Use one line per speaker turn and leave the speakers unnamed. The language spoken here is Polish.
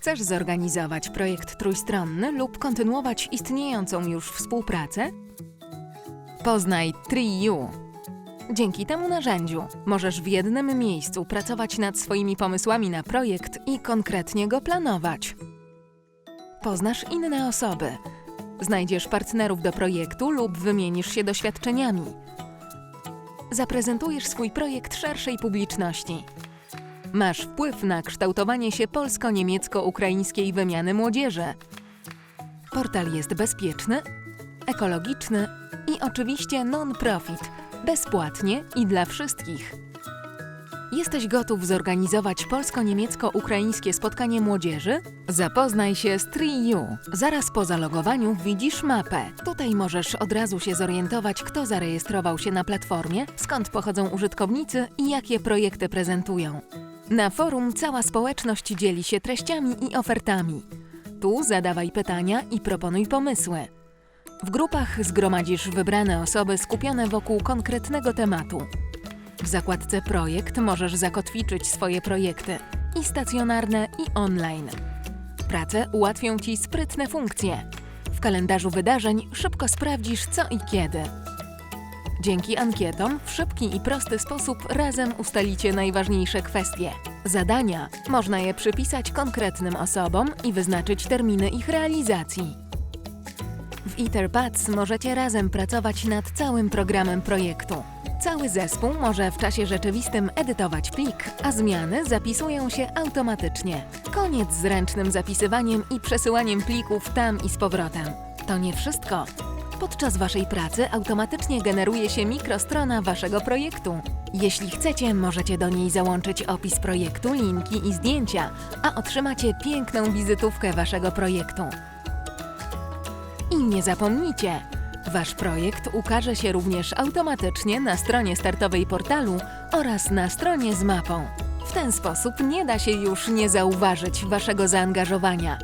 Chcesz zorganizować projekt trójstronny lub kontynuować istniejącą już współpracę? Poznaj TreeU. Dzięki temu narzędziu możesz w jednym miejscu pracować nad swoimi pomysłami na projekt i konkretnie go planować. Poznasz inne osoby, znajdziesz partnerów do projektu lub wymienisz się doświadczeniami. Zaprezentujesz swój projekt szerszej publiczności. Masz wpływ na kształtowanie się polsko-niemiecko-ukraińskiej wymiany młodzieży. Portal jest bezpieczny, ekologiczny i oczywiście non-profit, bezpłatnie i dla wszystkich. Jesteś gotów zorganizować polsko-niemiecko-ukraińskie spotkanie młodzieży? Zapoznaj się z TreeU. Zaraz po zalogowaniu widzisz mapę. Tutaj możesz od razu się zorientować, kto zarejestrował się na platformie, skąd pochodzą użytkownicy i jakie projekty prezentują. Na forum cała społeczność dzieli się treściami i ofertami. Tu zadawaj pytania i proponuj pomysły. W grupach zgromadzisz wybrane osoby skupione wokół konkretnego tematu. W zakładce Projekt możesz zakotwiczyć swoje projekty i stacjonarne, i online. Pracę ułatwią Ci sprytne funkcje. W kalendarzu wydarzeń szybko sprawdzisz co i kiedy. Dzięki ankietom w szybki i prosty sposób razem ustalicie najważniejsze kwestie. Zadania można je przypisać konkretnym osobom i wyznaczyć terminy ich realizacji. W Etherpads możecie razem pracować nad całym programem projektu. Cały zespół może w czasie rzeczywistym edytować plik, a zmiany zapisują się automatycznie. Koniec z ręcznym zapisywaniem i przesyłaniem plików tam i z powrotem. To nie wszystko. Podczas Waszej pracy automatycznie generuje się mikrostrona Waszego projektu. Jeśli chcecie, możecie do niej załączyć opis projektu, linki i zdjęcia, a otrzymacie piękną wizytówkę Waszego projektu. I nie zapomnijcie, Wasz projekt ukaże się również automatycznie na stronie startowej portalu oraz na stronie z mapą. W ten sposób nie da się już nie zauważyć Waszego zaangażowania.